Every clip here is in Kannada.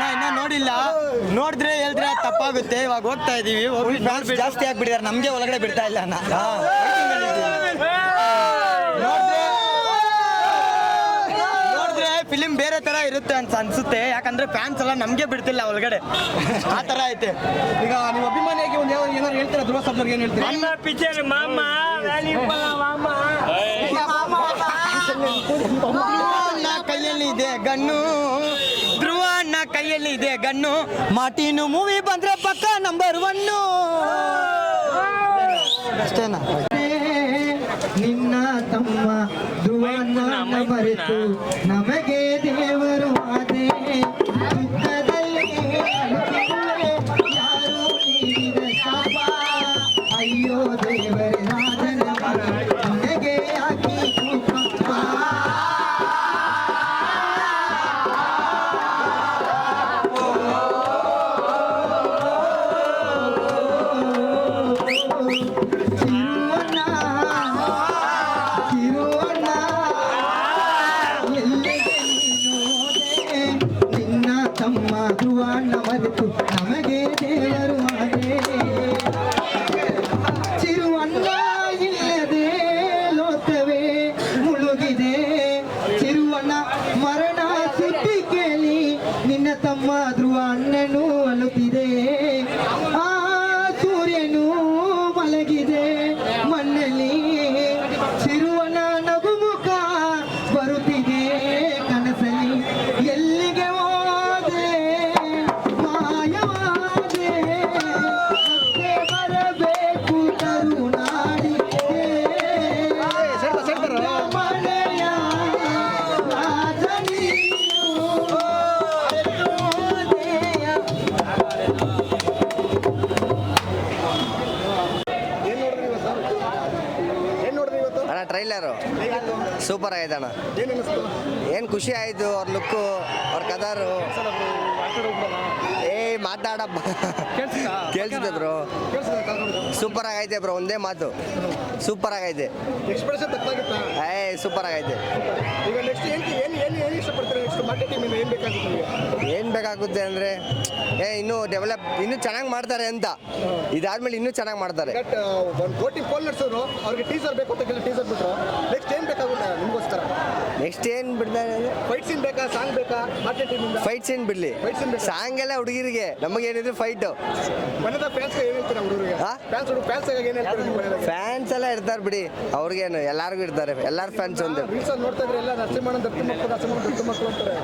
ಅಣ್ಣ ಇನ್ನ ನೋಡಿಲ್ಲ. ನೋಡಿದ್ರೆ ಹೇಳಿದ್ರೆ ತಪ್ಪಾಗುತ್ತೆ. ಇವಾಗ ಹೋಗ್ತಾ ಇದೀವಿ. ಹೋಗಿ ಫ್ಯಾನ್ಸ್ ಜಾಸ್ತಿ ಆಗ್ಬಿಟ್ಟಿದ್ದಾರೆ ನಮ್ಗೆ ಒಳಗಡೆ ಬಿಡ್ತಾ ಇಲ್ಲ ಅಣ್ಣ. ನೋಡಿದ್ರೆ ನೋಡಿದ್ರೆ ಫಿಲಿಂ ಬೇರೆ ತರ ಇರುತ್ತೆ ಅಂತ ಅನ್ಸುತ್ತೆ. ಯಾಕಂದ್ರೆ ಫ್ಯಾನ್ಸ್ ಎಲ್ಲ ನಮ್ಗೆ ಬಿಡ್ತಿಲ್ಲ ಒಳಗಡೆ. ಆ ತರ ಐತೆ. ಈಗ ನೀವು ಅಭಿಮಾನಿಯಾಗಿ ಒಂದು ಯಾವ ಏನಾದ್ರು ಹೇಳ್ತೀರಾ? ಧ್ರುವ ಸರ್ಜರ್ಗೆ ಏನು ಹೇಳ್ತೀರಾ? ಪಿಕ್ಚರ್ ಮಾಮ ಮಾಮ. ಕೈಯಲ್ಲಿ ಇದೆ ಗಣ್ಣು. ಇದೆ ಗಣ್ಣು. ಮಾಟಿನು ಮೂವಿ ಬಂದ್ರೆ ಪಕ್ಕ ನಂಬರ್ ಒನ್ನು ಅಷ್ಟೇನಾ? ನಿನ್ನ ತಮ್ಮ ಧ್ರುವನ್ನ ಮರೆತು ನಮಗೆ ತಮ್ಮ ಧ್ರುವಣ್ಣ ಮರೆತು ಟ್ರೈಲರು ಸೂಪರ್ ಆಗಿದೆ ಅಣ್ಣ. ಏನು ಅನಿಸ್ತು? ಏನು ಖುಷಿ ಆಯಿತು ಅವ್ರ ಲುಕ್ಕು ಅವ್ರ ಕದಾರು. ಏ ಮಾತಾಡಪ್ಪ ಕೇಳಿಸಿದೆ ಬ್ರೋ. ಸೂಪರ್ ಆಗೈತೆ ಬ್ರೋ ಒಂದೇ ಮಾತು. ಸೂಪರ್ ಆಗೈತೆ. ಏ ಸೂಪರ್ ಆಗೈತೆ. ಈಗ ನೆಕ್ಸ್ಟ್ ಏನು ಬೇಕಾಗುತ್ತೆ ನಿಮಗೆ? ಏನು ಬೇಕಾಗುತ್ತೆ ಅಂದರೆ ಏ ಇನ್ನೂ ಡೆವಲಪ್ ಇನ್ನೂ ಚೆನ್ನಾಗಿ ಮಾಡ್ತಾರೆ ಅಂತ. ಇದಾದ್ಮೇಲೆ ಇನ್ನೂ ಚೆನ್ನಾಗಿ ಮಾಡ್ತಾರೆ. ಕೋಟಿ ಫೋನ್ ನಡೆಸಿದ್ರು ಅವ್ರಿಗೆ ಟೀಸರ್ ಬೇಕು ಅಂತ ಟೀಸರ್ ಬಿಟ್ರು. ನೆಕ್ಸ್ಟ್ ಏನು ಬೇಕಾಗುತ್ತೆ ನಿಮಗೋಸ್ಕರ? ನೆಕ್ಸ್ಟ್ ಏನು ಬಿಡ್ತಾರೆ ಫೈಟ್ ಸೀನ್ ಬೇಕಾ? ಸಾಂಗ್ ಬೇಕಾ? ಮಾರ್ಕೆಟ್ ಟೀಮಿಂದ ಫೈಟ್ ಸೀನ್ ಬಿಡ್ಲಿ? Fight scene ಬೇಕಾ? ಸಾಂಗ್ ಎಲ್ಲ ಹುಡುಗಿರಿಗೆ ನಮಗೇನಿದ್ರು ಫೈಟು ಮನೆದ ಫ್ಯಾನ್ಸ್ಗೆ ಏನು ಹೇಳ್ತೀರಾ ಹುಡುಗರಿಗೆ? ಹಾ? ಫ್ಯಾನ್ಸ್ ಹುಡುಗ ಫ್ಯಾನ್ಸ್ ಏನು ಹೇಳ್ತೀರಾ ನಿಮ್ಮ ಮನೆದಾಗ ಫ್ಯಾನ್ಸ್ ಎಲ್ಲ ಇರ್ತಾರೆ ಬಿಡಿ. ಅವ್ರಿಗೇನು ಎಲ್ಲಾರ್ಗೂ ಇರ್ತಾರೆ. ಎಲ್ಲಾರು ಫ್ಯಾನ್ಸ್ ಒಂದು. ರೀಲ್ಸ್ ನೋಡ್ತಾ ಇದ್ರೆ ಎಲ್ಲ ನರಸಿಂಹಣ್ಣ ದತ್ತು ಮಕ್ಕಳು ನರಸಿಂಹಣ್ಣ ದತ್ತು ಮಕ್ಕಳು ಅಂತಾರೆ.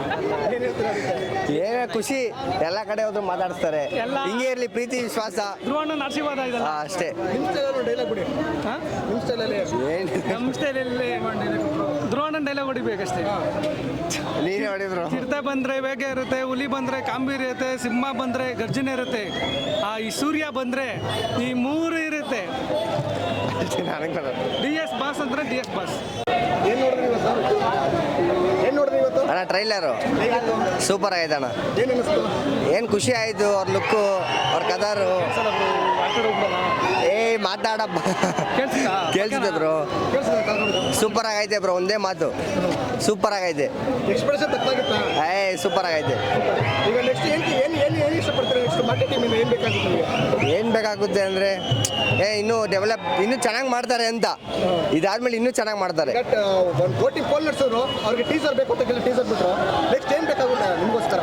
ಏನು ಹೇಳ್ತೀರಾ ಅದಕ್ಕೆ? ಏನೇ ಖುಷಿ ಎಲ್ಲ ಕಡೆ ಹೋದ್ರು ಮಾತಾಡ್ತಾರೆ ಹಿಂಗೆ ಇರ್ಲಿ ಪ್ರೀತಿ ವಿಶ್ವಾಸ. ಧ್ರುವಣ್ಣನ ಆಶೀರ್ವಾದ ಆ, ಇದಲ್ಲ. ಅಷ್ಟೇ. ನಿಮ್ಮ ಸ್ಟೈಲಲ್ಲಿ ಡೈಲಾಗ್ ಬಿಡಿ. ನಿಮ್ಮ ಸ್ಟೈಲಲ್ಲಿ ಏನ್? ನಮ್ಮ ಸ್ಟೈಲಲ್ಲಿ ಧ್ರುವಣ್ಣನ ಡೈಲಾಗ್ ಹೊಡಿಬೇಕಷ್ಟೇ. ನೀನೇ ಹೊಡಿದ್ರು. ಚಿರತೆ ಬಂದ್ರೆ ವೇಗ ಇರುತ್ತೆ ಹುಲಿ ಬಂದ್ರೆ ಕಾಂಬೀರ್ ಇರುತ್ತೆ ಸಿಂಹ ಬಂದ್ರೆ ಗರ್ಜನೆ ಇರುತ್ತೆ. ಆ ಈ ಸೂರ್ಯ ಬಂದ್ರೆ ಈ ಮೂರು ಇರುತ್ತೆ. ಡಿ ಎಸ್ ಬಾಸ್ ಅಂದ್ರೆ ಡಿ ಎಸ್ ಬಾಸ್. ಏನು ನೋಡಿದ್ರಿ ಇವತ್ತು ಏನು ನೋಡಿದ್ರಿ ಇವತ್ತು? ಅಣ್ಣ ಟ್ರೈಲರು ಸೂಪರ್ ಆಗಿದೆ ಅಣ್ಣ ಏನು ಅನಿಸ್ತು? ಏನು ಖುಷಿ ಆಯಿತು ಅವ್ರ ಲುಕ್ಕು ಅವ್ರ ಕದಾರು. ಕೇಳಿಸಿದೆ ಬ್ರೋ. ಸೂಪರ್ ಆಗೈತೆ ಬ್ರೋ ಒಂದೇ ಮಾತು. ಸೂಪರ್ ಆಗೈತೆ. ಏ ಸೂಪರ್ ಆಗೈತೆ. ಏನು ಬೇಕಾಗುತ್ತೆ ನಿಮಗೆ? ಏನು ಬೇಕಾಗುತ್ತೆ ಅಂದರೆ ಏ ಇನ್ನೂ ಡೆವಲಪ್ ಇನ್ನೂ ಚೆನ್ನಾಗಿ ಮಾಡ್ತಾರೆ ಅಂತ. ಇದಾದ್ಮೇಲೆ ಇನ್ನೂ ಚೆನ್ನಾಗಿ ಮಾಡ್ತಾರೆ. ಒಂದು ಕೋಟಿ ಫೋನ್ ನಡೆಸಿದ್ರು ಅವ್ರಿಗೆ ಟೀಸರ್ ಬೇಕು ಅಂತ ಟೀಸರ್ ಬಿಟ್ರು ನೆಕ್ಸ್ಟ್ ಏನು ಬೇಕಾಗುತ್ತೆ ನಿಮಗೋಸ್ಕರ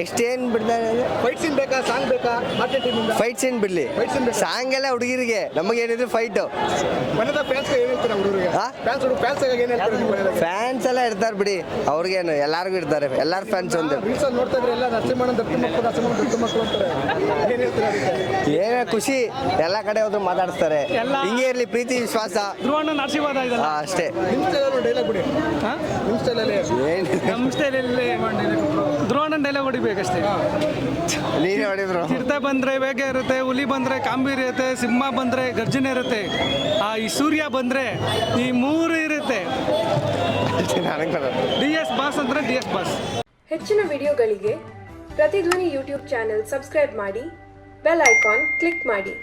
ನೆಕ್ಸ್ಟ್ ಏನು ಬಿಡ್ತಾರೆ ಫೈಟ್ ಸೀನ್ ಬೇಕಾ? ಸಾಂಗ್ ಬೇಕಾ? ಮಾರ್ಕೆಟ್ ಟೀಮಿಂದ ಫೈಟ್ ಸೀನ್ ಬಿಡ್ಲಿ? Fight scene ಬೇಕಾ? ಸಾಂಗ್ ಎಲ್ಲ ಹುಡುಗಿರಿಗೆ. ನಮಗೇನಿದ್ರು ಫೈಟು ಮನೆದ ಫ್ಯಾನ್ಸ್ಗೆ ಏನು ಹೇಳ್ತೀರಾ ಹುಡುಗರಿಗೆ? ಫ್ಯಾನ್ಸ್ ಹುಡುಗ ಫ್ಯಾನ್ಸ್ ಏನು ಹೇಳ್ತೀರಾ ನಿಮ್ಮ ಮನೆದಾಗ ಫ್ಯಾನ್ಸ್ ಎಲ್ಲ ಇರ್ತಾರೆ ಬಿಡಿ. ಅವ್ರಿಗೇನು ಎಲ್ಲಾರ್ಗು ಇರ್ತಾರೆ. ಎಲ್ಲಾರು ಫ್ಯಾನ್ಸ್ ಒಂದೇ. ರೀಲ್ಸ್ ನೋಡ್ತಾ ಇದ್ರೆ ಎಲ್ಲ ನರಸಿಂಹಣ್ಣ ದತ್ತು ಮಕ್ಕಳು ನರಸಿಂಹಣ್ಣ ದತ್ತು ಮಕ್ಕಳು ಅಂತಾರೆ. ಏನು ಹೇಳ್ತೀರಾ ಅದಕ್ಕೆ? ಏನೇ ಖುಷಿ ಎಲ್ಲ ಕಡೆ ಹೋದ್ರು ಮಾತಾಡಿಸ್ತಾರೆ. ಎಲ್ಲ- ಹಿಂಗೆ ಇರ್ಲಿ ಪ್ರೀತಿ ವಿಶ್ವಾಸ. ಧ್ರುವಣ್ಣನ ಆಶೀರ್ವಾದ ಇದಲ್ಲ. ಆ, ಅಷ್ಟೇ. ನಿಮ್ಮ ಸ್ಟೈಲಲ್ಲಿ ಡೈಲಾಗ್ ಬಿಡಿ. ನಿಮ್ಮ ಸ್ಟೈಲಲ್ಲಿ ಏನ್? ನಮ್ಮ ಸ್ಟೈಲಲ್ಲಿ ಧ್ರುವಣ್ಣನ ಡೈಲಾಗ್ ಹೊಡಿಬೇಕಷ್ಟೇ ನೀನೇ ಹೊಡಿದ್ರು ಚಿರತೆ ಬಂದ್ರೆ ವೇಗ ಇರುತ್ತೆ ಹುಲಿ ಬಂದ್ರೆ ಕಾಂಬೀರ್ ಇರುತ್ತೆ ಸಿಂಹ ಬಂದ್ರೆ ಗರ್ಜನೆ ಇರುತ್ತೆ. ಆ ಈ ಸೂರ್ಯ ಬಂದ್ರೆ ಈ ಮೂರು ಇರುತ್ತೆ. ಡಿ ಎಸ್ ಬಾಸ್ ಅಂದ್ರೆ ಡಿ ಎಸ್ ಬಾಸ್. ಹೆಚ್ಚಿನ ವಿಡಿಯೋಗಳಿಗೆ ಪ್ರತಿಧ್ವನಿ ಯೂಟ್ಯೂಬ್ ಚಾನೆಲ್ ಸಬ್ಸ್ಕ್ರೈಬ್ ಮಾಡಿ ಬೆಲ್ ಐಕಾನ್ ಕ್ಲಿಕ್ ಮಾಡಿ.